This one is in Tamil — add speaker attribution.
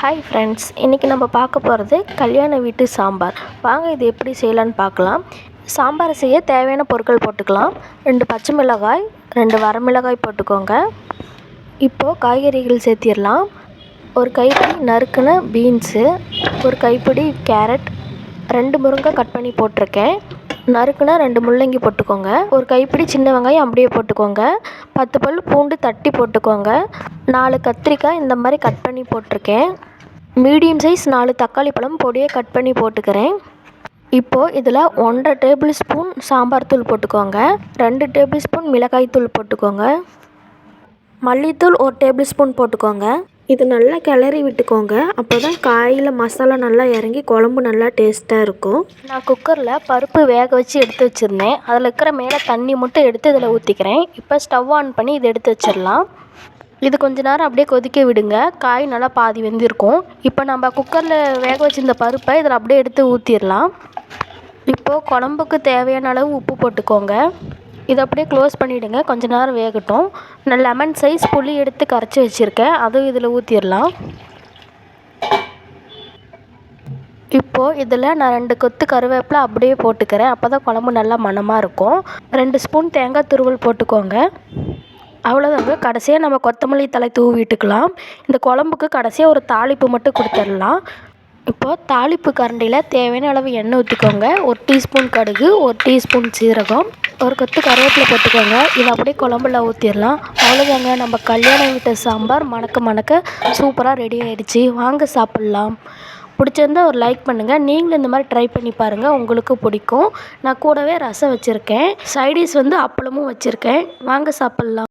Speaker 1: ஹாய் ஃப்ரெண்ட்ஸ் இன்றைக்கி நம்ம பார்க்க போகிறது கல்யாண வீட்டு சாம்பார். வாங்க இது எப்படி செய்யலான்னு பார்க்கலாம். சாம்பார் செய்ய தேவையான பொருட்கள் போட்டுக்கலாம். ரெண்டு பச்சை மிளகாய் ரெண்டு வரமிளகாய் போட்டுக்கோங்க. இப்போது காய்கறிகள் சேர்த்திடலாம். ஒரு கைப்பிடி நறுக்குன பீன்ஸு ஒரு கைப்பிடி கேரட் ரெண்டு முருங்கை கட் பண்ணி போட்டிருக்கேன். நறுக்குனா ரெண்டு முள்ளங்கி போட்டுக்கோங்க. ஒரு கைப்பிடி சின்ன வெங்காயம் அப்படியே போட்டுக்கோங்க. பத்து பல் பூண்டு தட்டி போட்டுக்கோங்க. நாலு கத்திரிக்காய் இந்த மாதிரி கட் பண்ணி போட்டிருக்கேன். மீடியம் சைஸ் நாலு தக்காளி பழம் பொடியை கட் பண்ணி போட்டுக்கிறேன். இப்போது இதில் ஒன்றரை டேபிள் ஸ்பூன் சாம்பார் தூள் போட்டுக்கோங்க. ரெண்டு டேபிள் ஸ்பூன் மிளகாய் தூள் போட்டுக்கோங்க. மல்லித்தூள் ஒரு டேபிள் ஸ்பூன் போட்டுக்கோங்க. இது நல்லா கிளறி விட்டுக்கோங்க. அப்போ தான் காயில் மசாலா நல்லா இறங்கி குழம்பு நல்லா டேஸ்ட்டாக இருக்கும். நான் குக்கரில் பருப்பு வேக வச்சு எடுத்து வச்சுருந்தேன். அதில் இருக்கிற மேலே தண்ணி மட்டும் எடுத்து இதில் ஊற்றிக்கிறேன். இப்போ ஸ்டவ் ஆன் பண்ணி இதை எடுத்து வச்சிடலாம். இது கொஞ்ச நேரம் அப்படியே கொதிக்க விடுங்க. காய் நல்லா பாதி வெந்திருக்கும். இப்போ நம்ம குக்கரில் வேக வச்சிருந்த பருப்பை இதில் அப்படியே எடுத்து ஊற்றிடலாம் இப்போது குழம்புக்கு தேவையான அளவு உப்பு போட்டுக்கோங்க. இதை அப்படியே க்ளோஸ் பண்ணிவிடுங்க கொஞ்ச நேரம் வேகட்டும். நான் லெமன் சைஸ் புளி எடுத்து கரைச்சி வச்சுருக்கேன். அதுவும் இதில் ஊற்றிடலாம் இப்போது இதில் நான் ரெண்டு கொத்து கருவேப்பிலை அப்படியே போட்டுக்கிறேன். அப்போ தான் குழம்பு நல்லா மணமாக இருக்கும். ரெண்டு ஸ்பூன் தேங்காய் துருவல் போட்டுக்கோங்க. அவ்வளோதாங்க கடைசியாக நம்ம கொத்தமல்லி தழை தூவி விட்டுக்கலாம் இந்த குழம்புக்கு கடைசியாக ஒரு தாளிப்பு மட்டும் கொடுத்துடலாம் இப்போது தாளிப்பு கரண்டியில் தேவையான அளவு எண்ணெய் ஊற்றிக்கோங்க ஒரு டீஸ்பூன் கடுகு ஒரு டீஸ்பூன் சீரகம் ஒரு கொத்து கருவேப்பிலை போட்டுக்கோங்க. இதை அப்படியே குழம்புல ஊற்றிடலாம் அவ்வளோதாங்க நம்ம கல்யாண வீட்டு சாம்பார் மணக்க மணக்க சூப்பராக ரெடி ஆகிடுச்சி வாங்க சாப்பிட்லாம். பிடிச்சிருந்தா ஒரு லைக் பண்ணுங்கள் நீங்களும் இந்த மாதிரி ட்ரை பண்ணி பாருங்கள் உங்களுக்கு பிடிக்கும். நான் கூடவே ரசம் வச்சுருக்கேன். சைடிஷ் வந்து அப்பளமும் வச்சுருக்கேன். வாங்க சாப்பிட்லாம்.